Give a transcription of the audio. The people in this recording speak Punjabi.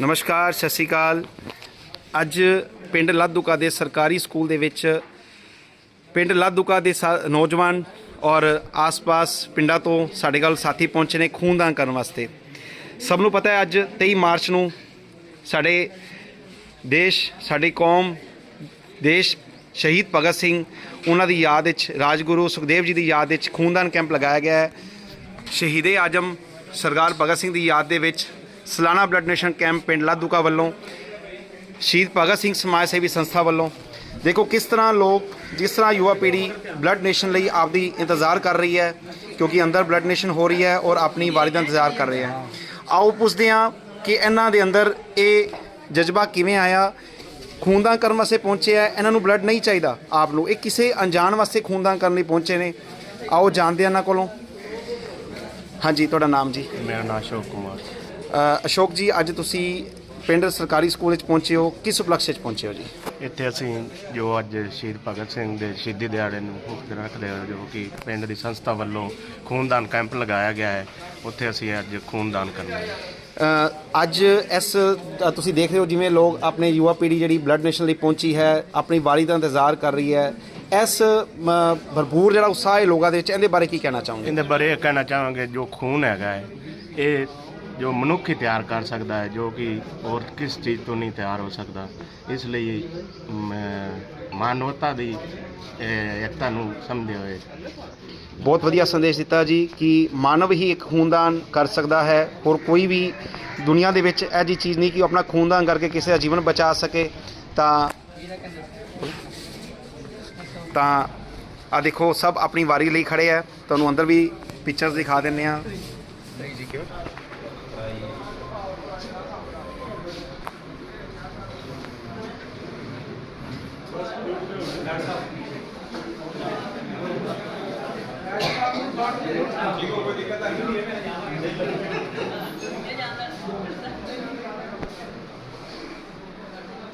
ਨਮਸਕਾਰ, ਸਤਿ ਸ਼੍ਰੀ ਅਕਾਲ। ਅੱਜ ਪਿੰਡ ਲਾਧੂਕਾ ਦੇ ਸਰਕਾਰੀ ਸਕੂਲ ਦੇ ਵਿੱਚ ਪਿੰਡ ਲਾਧੂਕਾ ਦੇ ਸਾ- ਨੌਜਵਾਨ ਔਰ ਆਸ-ਪਾਸ ਪਿੰਡਾਂ ਤੋਂ ਸਾਡੇ ਕੋਲ ਸਾਥੀ ਪਹੁੰਚੇ ਨੇ ਖੂਨਦਾਨ ਕਰਨ ਵਾਸਤੇ। ਸਭ ਨੂੰ ਪਤਾ ਹੈ, ਅੱਜ 23 ਮਾਰਚ ਨੂੰ ਸਾਡੇ ਦੇਸ਼, ਸਾਡੀ ਕੌਮ, ਦੇਸ਼ ਸ਼ਹੀਦ ਭਗਤ ਸਿੰਘ, ਉਹਨਾਂ ਦੀ ਯਾਦ ਵਿੱਚ, ਰਾਜਗੁਰੂ ਸੁਖਦੇਵ ਜੀ ਦੀ ਯਾਦ ਵਿੱਚ ਖੂਨਦਾਨ ਕੈਂਪ ਲਗਾਇਆ ਗਿਆ ਹੈ। ਸ਼ਹੀਦੇ ਆਜਮ ਸਰਦਾਰ ਭਗਤ ਸਿੰਘ ਦੀ ਯਾਦ ਦੇ ਵਿੱਚ ਸਾਲਾਨਾ ਬਲੱਡ ਡੋਨੇਸ਼ਨ ਕੈਂਪ ਪਿੰਡ ਲਾਧੂਕਾ ਵੱਲੋਂ, ਸ਼ਹੀਦ ਭਗਤ ਸਿੰਘ ਸਮਾਜ ਸੇਵੀ ਸੰਸਥਾ ਵੱਲੋਂ। ਦੇਖੋ ਕਿਸ ਤਰ੍ਹਾਂ ਲੋਕ, ਜਿਸ ਤਰ੍ਹਾਂ ਯੁਵਾ ਪੀੜ੍ਹੀ ਬਲੱਡ ਡੋਨੇਸ਼ਨ ਲਈ ਆਪਦੀ ਇੰਤਜ਼ਾਰ ਕਰ ਰਹੀ ਹੈ, ਕਿਉਂਕਿ ਅੰਦਰ ਬਲੱਡ ਡੋਨੇਸ਼ਨ ਹੋ ਰਹੀ ਹੈ ਔਰ ਆਪਣੀ ਵਾਰੀ ਦਾ ਇੰਤਜ਼ਾਰ ਕਰ ਰਹੇ ਹੈ। ਆਓ ਪੁੱਛਦੇ ਹਾਂ ਕਿ ਇਹਨਾਂ ਦੇ ਅੰਦਰ ਇਹ ਜਜ਼ਬਾ ਕਿਵੇਂ ਆਇਆ? ਖੂਨਦਾਨ ਕਰਨ ਵਾਸਤੇ ਪਹੁੰਚੇ ਆ ਇਹਨਾਂ ਨੂੰ ਬਲੱਡ ਨਹੀਂ ਚਾਹੀਦਾ ਆਪ ਨੂੰ। ਇਹ ਕਿਸੇ ਅਣਜਾਣ ਵਾਸਤੇ ਖੂਨਦਾਨ ਕਰਨ ਲਈ ਪਹੁੰਚੇ ਨੇ। ਆਓ ਜਾਣਦੇ ਹਾਂ ਇਹਨਾਂ ਕੋਲੋਂ। ਹਾਂਜੀ, ਤੁਹਾਡਾ ਨਾਮ ਜੀ। ਮੇਰਾ ਨਾਮ ਅਸ਼ੋਕ ਕੁਮਾਰ। ਅਸ਼ੋਕ ਜੀ ਅੱਜ ਤੁਸੀਂ ਪਿੰਡ ਸਰਕਾਰੀ ਸਕੂਲ ਵਿੱਚ ਪਹੁੰਚੇ ਹੋ। ਕਿਸ ਉਪਲਕਸ਼ ਵਿੱਚ ਪਹੁੰਚੇ ਹੋ ਜੀ? ਇੱਥੇ ਅਸੀਂ ਜੋ ਅੱਜ ਸ਼ਹੀਦ ਭਗਤ ਸਿੰਘ ਦੇ ਸ਼ਹੀਦੀ ਦਿਹਾੜੇ ਨੂੰ ਮੁੱਖ ਰੱਖਦੇ ਹਾਂ ਜੋ ਕਿ ਪਿੰਡ ਦੀ ਸੰਸਥਾ ਵੱਲੋਂ ਖੂਨਦਾਨ ਕੈਂਪ ਲਗਾਇਆ ਗਿਆ ਹੈ ਉੱਥੇ ਅਸੀਂ ਅੱਜ ਖੂਨਦਾਨ ਕਰਨਾ ਹੈ। ਅ, ਅੱਜ ਇਸ ਅ, ਤੁਸੀਂ ਦੇਖ ਰਹੇ ਹੋ ਜਿਵੇਂ ਲੋਕ ਆਪਣੇ ਯੁਵਾ ਪੀੜ੍ਹੀ ਜਿਹੜੀ ਬਲੱਡ ਡੋਨੇਸ਼ਨ ਲਈ ਪਹੁੰਚੀ ਹੈ ਆਪਣੀ ਵਾਰੀ ਦਾ ਇੰਤਜ਼ਾਰ ਕਰ ਰਹੀ ਹੈ। ਇਸ ਮ, ਭਰਪੂਰ ਜਿਹੜਾ ਉਤਸ਼ਾਹ ਹੈ ਲੋਕਾਂ ਦੇ ਵਿੱਚ ਇਹਦੇ ਬਾਰੇ ਕੀ ਕਹਿਣਾ ਚਾਹੋਗੇ? ਇਹਦੇ ਬਾਰੇ ਇਹ ਕਹਿਣਾ ਚਾਹਾਂਗੇ ਜੋ ਖੂਨ ਹੈਗਾ ਹੈ ਇਹ ਜੋ ਮਨੁੱਖ ਹੀ ਤਿਆਰ ਕਰ ਸਕਦਾ ਹੈ ਜੋ ਕਿ ਹੋਰ ਕਿਸ ਚੀਜ਼ ਤੋਂ ਨਹੀਂ ਤਿਆਰ ਹੋ ਸਕਦਾ। ਇਸ ਲਈ ਮ- ਮਾਨਵਤਾ ਦੀ ਇਹ, ਏਕਤਾ ਨੂੰ ਸਮਝਦੇ ਹੋਏ। ਬਹੁਤ ਵਧੀਆ ਸੰਦੇਸ਼ ਦਿੱਤਾ ਜੀ ਕਿ ਮਾਨਵ ਹੀ ਇੱਕ ਖੂਨਦਾਨ ਕਰ ਸਕਦਾ ਹੈ। ਹੋਰ ਕੋਈ ਵੀ ਦੁਨੀਆ ਦੇ ਵਿੱਚ ਇਹ ਜੀ ਚੀਜ਼ ਨਹੀਂ ਕਿ ਉਹ ਆਪਣਾ ਖੂਨਦਾਨ ਕਰਕੇ ਕਿਸੇ ਦਾ ਜੀਵਨ ਬਚਾ ਸਕੇ। ਤਾਂ ਤਾਂ ਆ ਦੇਖੋ ਸਭ ਆਪਣੀ ਵਾਰੀ ਲਈ ਖੜੇ ਆ। ਤੁਹਾਨੂੰ ਅੰਦਰ ਵੀ ਪਿਕਚਰਸ ਦਿਖਾ ਦਿੰਨੇ ਆ ਕੋਈ ਦਿੱਕਤ ਆ ਨਹੀਂ ਹੈ?